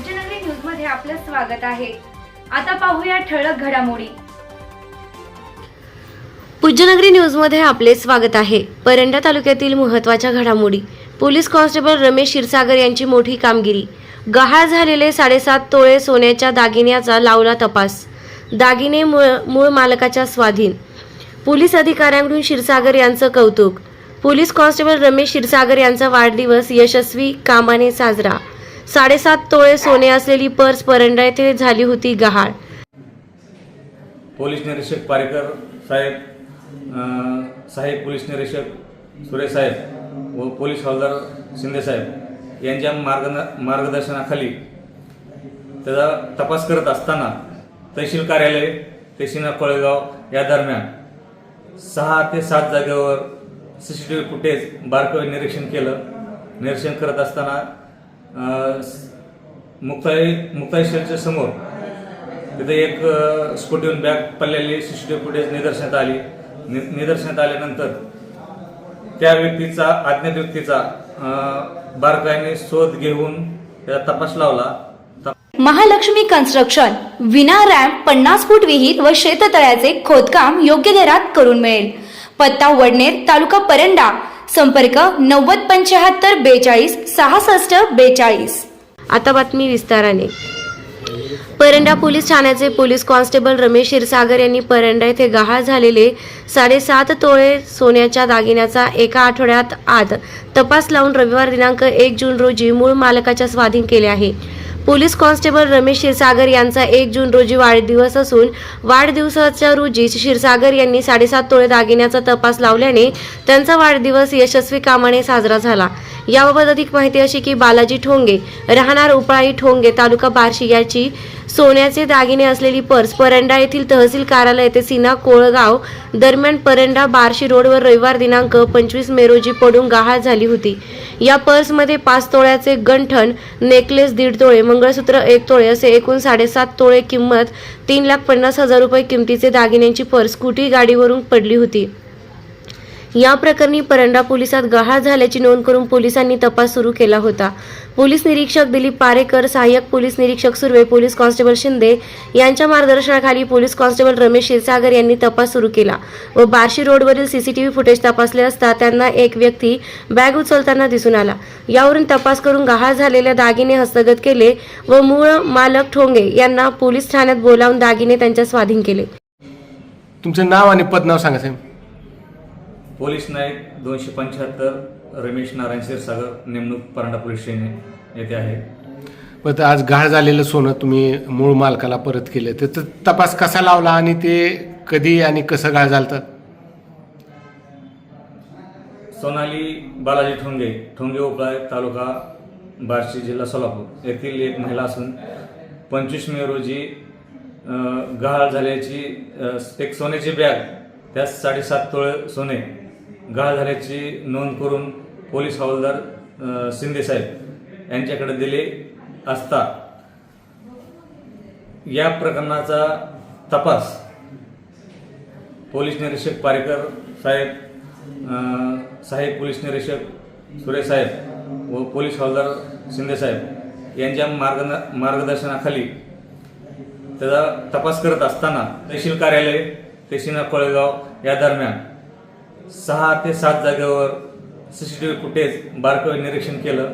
पूज्यनगरी न्यूजमध्ये आपलं स्वागत आहे. आता पाहूया ठळक घडामोडी. पूज्यनगरी न्यूजमध्ये आपले स्वागत आहे. परंडा तालुक्यातील महत्त्वाच्या घडामोडी. पोलीस कॉन्स्टेबल रमेश क्षीरसागर यांची मोठी कामगिरी. गहाळ झालेले साडेसात तोळे सोन्याच्या दागिन्याचा लावला तपास. दागिने मूळ मूळ मालकाच्या स्वाधीन. पोलीस अधिकाऱ्यांकडून क्षीरसागर यांचं कौतुक. पोलीस कॉन्स्टेबल रमेश क्षीरसागर यांचा वाढदिवस यशस्वी कामाने साजरा. साडेसात तोळे सोने असलेली पर्स परंडा येथे झाली होती गहाळ. पोलीस निरीक्षक पारेकर साहेब साहेब सहाय्यक पोलीस निरीक्षक सुरेश साहेब व पोलीस हवालदार शिंदे साहेब यांच्या मार्ग मार्गदर्शनाखाली त्याचा तपास करत असताना तहसील कार्यालय तहसील कोळेगाव या दरम्यान सहा ते सात जागेवर C C T V footage बारकावे निरीक्षण केलं. निरीक्षण करत असताना मुक्ताई मुक्ताई समोर. तिथे एक अ, स्कूटीहून बॅग पडलेली सीसीटीव्ही फुटेज निदर्शनात आली. नि- निदर्शनात आल्यानंतर त्या व्यक्तीचा अज्ञात व्यक्तीचा बारकाईने शोध घेऊन त्याचा तपास लावला. महालक्ष्मी कन्स्ट्रक्शन विना रॅम्प पन्नास फूट विहीर व शेततळ्याचे खोदकाम योग्य दरात करून मिळेल. पत्ता वडनेर तालुका परंडा संपर्क नव्वद पंच्याहत्तर बेचाळीस सहासष्ट बेचाळीस. आता बातमी विस्ताराने. परंडा पोलीस ठाण्याचे पोलीस कॉन्स्टेबल रमेश क्षीरसागर यांनी परंडा येथे गहाळ झालेले साडेसात तोळे सोन्याच्या दागिन्याचा एका आठवड्यात आत तपास लावून रविवार दिनांक एक जून रोजी मूळ मालकाच्या स्वाधीन केले आहे. पोलीस कॉन्स्टेबल रमेश क्षीरसागर यांचा एक जून रोजी वाढदिवस असून वाढदिवसाच्या रोजी क्षीरसागर यांनी साडेसात तोळे दागिन्याचा तपास लावल्याने त्यांचा वाढदिवस यशस्वी कामाने साजरा झाला. याबाबत अधिक माहिती अशी की बालाजी ठोंगे राहणार उपळाई ठोंगे तालुका बार्शी याची सोन्याचे दागिने असलेली पर्स परंडा येथील तहसील कार्यालय येथे सिना कोळगाव दरम्यान परंडा बार्शी रोडवर रविवार दिनांक पंचवीस मे रोजी पडून गहाळ झाली होती. या पर्समध्ये पाच तोळ्याचे गंठण नेकलेस दीड तोळे मंगळसूत्र एक तोळे असे एकूण साडेसात तोळे किंमत तीन लाख पन्नास हजार रुपये किमतीचे दागिन्यांची पर्स स्कूटी गाडीवरून पडली होती. या प्रकरणी परंडा पोलिसात गहाळ झाल्याची नोंद करून पोलिसांनी तपास सुरू केला होता. पोलीस निरीक्षक दिलीप पारेकर सहाय्यक पोलीस निरीक्षक सुर्वे पोलीस कॉन्स्टेबल शिंदे यांच्या मार्गदर्शनाखाली पोलीस कॉन्स्टेबल रमेश क्षीरसागर यांनी तपास सुरू केला व बार्शी रोडवरील सीसीटीव्ही फुटेज तपासले असता त्यांना एक व्यक्ती बॅग उचलताना दिसून आला. यावरून तपास करून गहाळ झालेल्या दागिने हस्तगत केले व मूळ मालक ठोंगे यांना पोलीस ठाण्यात बोलावून दागिने त्यांच्या स्वाधीन केले. तुमचं नाव आणि पदनाव सांगा साहेब. पोलीस नाईक दोनशे पंच्याहत्तर रमेश नारायण क्षीरसागर नेमणूक परांडा पोलीस स्टेशन येथे आहे. पण आज गहाळ झालेलं सोनं तुम्ही मूळ मालकाला परत केलं. त्याचा तपास कसा लावला आणि ते कधी आणि कसं गहाळ झालं तर सोनाली बालाजी ठोंगे ठोंगे उपळा तालुका बार्शी जिल्हा सोलापूर येथील एक महिला असून पंचवीस मे रोजी अ, गहाळ झाल्याची अ, एक सोन्याची बॅग त्यात साडेसात तोळे सोने गाळ झाल्याची नोंद करून पोलीस हवालदार शिंदेसाहेब यांच्याकडे दिले असता या प्रकरणाचा तपास पोलीस निरीक्षक पारेकर साहेब साहेब सहाय्यक पोलीस निरीक्षक सुरेश साहेब व पोलीस हवालदार शिंदेसाहेब यांच्या मार्ग मार्गदर्शनाखाली त्याचा तपास करत असताना तहसील कार्यालय तहसील कोळेगाव या दरम्यान सहा ते सात जागेवर C C T V footage बारकावे निरीक्षण केलं.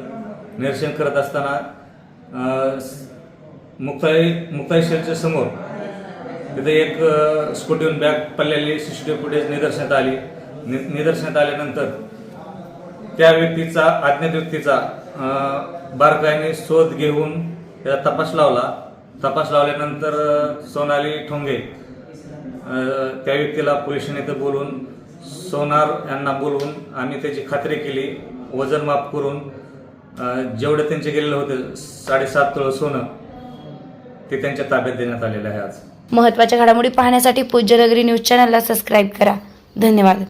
निरीक्षण करत असताना मुक्ताई मुक्ताई शेलच्या समोर तिथे एक स्कूटीहून बॅग पडलेली C C T V footage निदर्शनात आली. नि निदर्शनात आल्यानंतर त्या व्यक्तीचा अज्ञात व्यक्तीचा बारकाईने शोध घेऊन त्याचा तपास लावला. तपास लावल्यानंतर सोनाली ठोंगे त्या व्यक्तीला पोलिसांनी इथं बोलून सोनार यांना बोलवून आम्ही त्याची खात्री केली वजन माफ करून जेवढे त्यांचे गेलेलं होतं साडेसात तोळ सोनं ते त्यांच्या ताब्यात देण्यात आलेलं आहे आज. महत्त्वाच्या घडामोडी पाहण्यासाठी पूज्यनगरी न्यूज चॅनलला सबस्क्राईब करा. धन्यवाद.